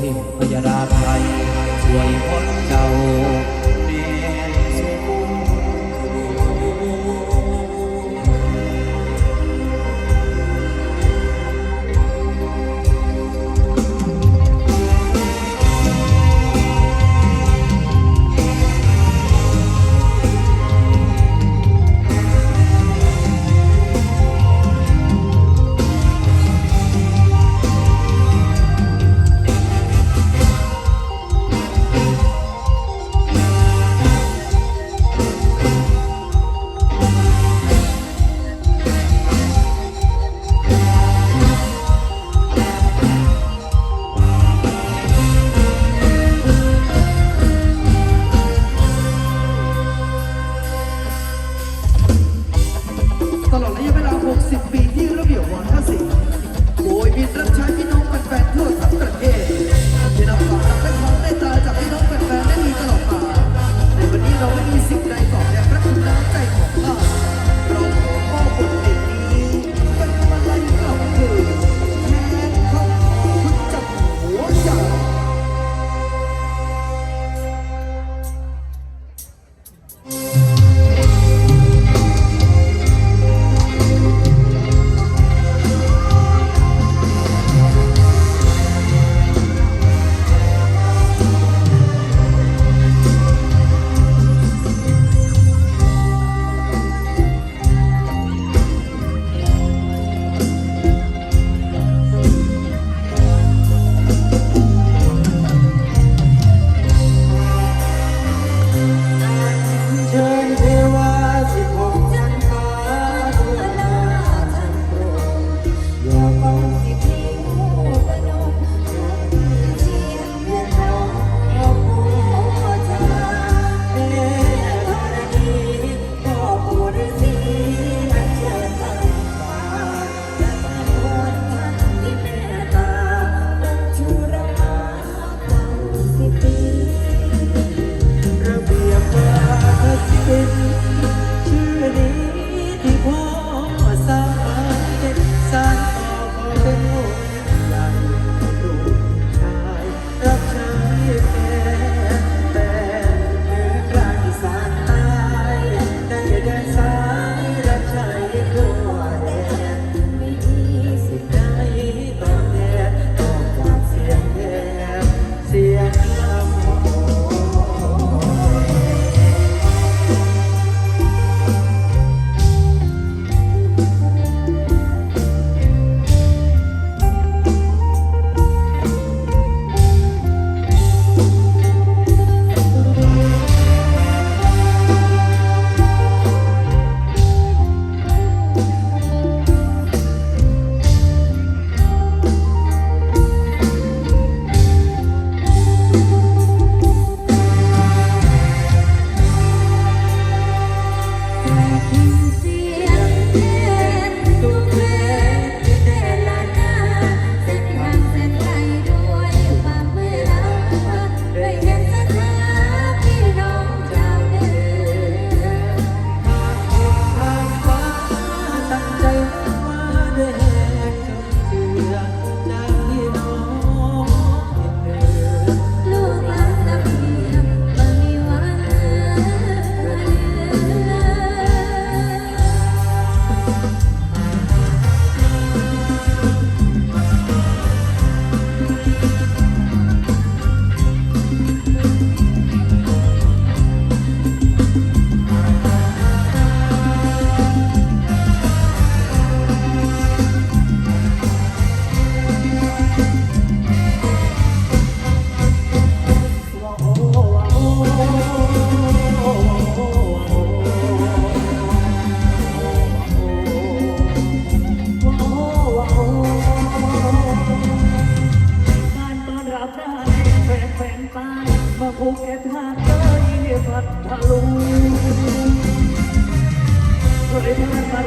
ทพยาราภัยช่วยพ้นเจ้า เอ็ดหาดใต้พัทลุงเคยผ่มา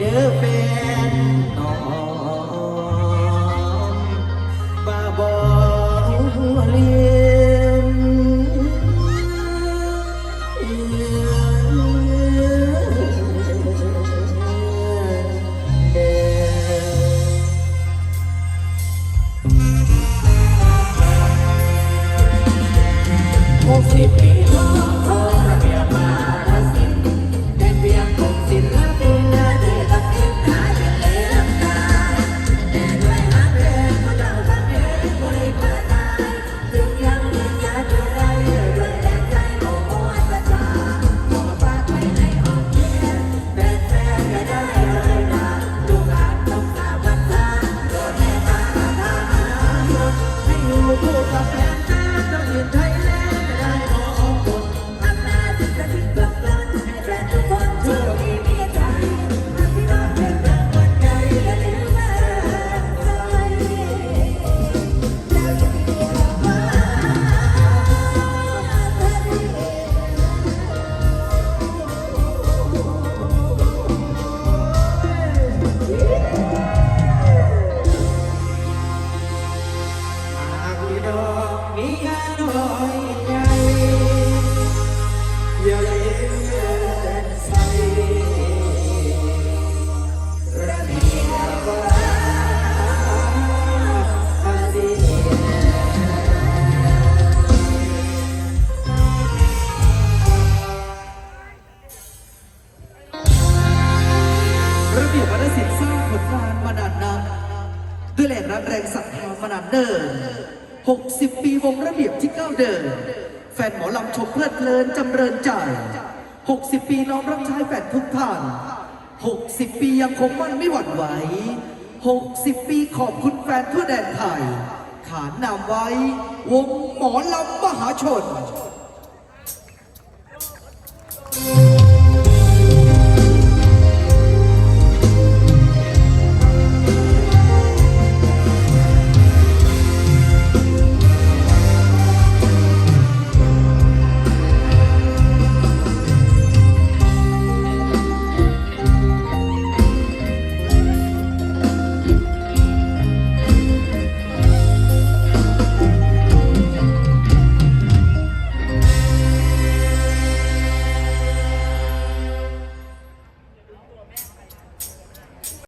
เด้อแฟนน้องมาบอกเลี้ยงหกสิบปีของ ด้วยแรงรักแรงศรัทธามานานเดิน60 ปีวงระเบียบที่ก้าวเดิน แฟนหมอลำชมเพลิดเพลินจำเริญใจ 60 ปีน้อมรับใช้แฟนทุกท่าน 60 ปียังคงมั่นไม่หวั่นไหว 60 ปีขอบคุณแฟนทั่วแดนไทย ขานนามไว้ วงหมอลำมหาชน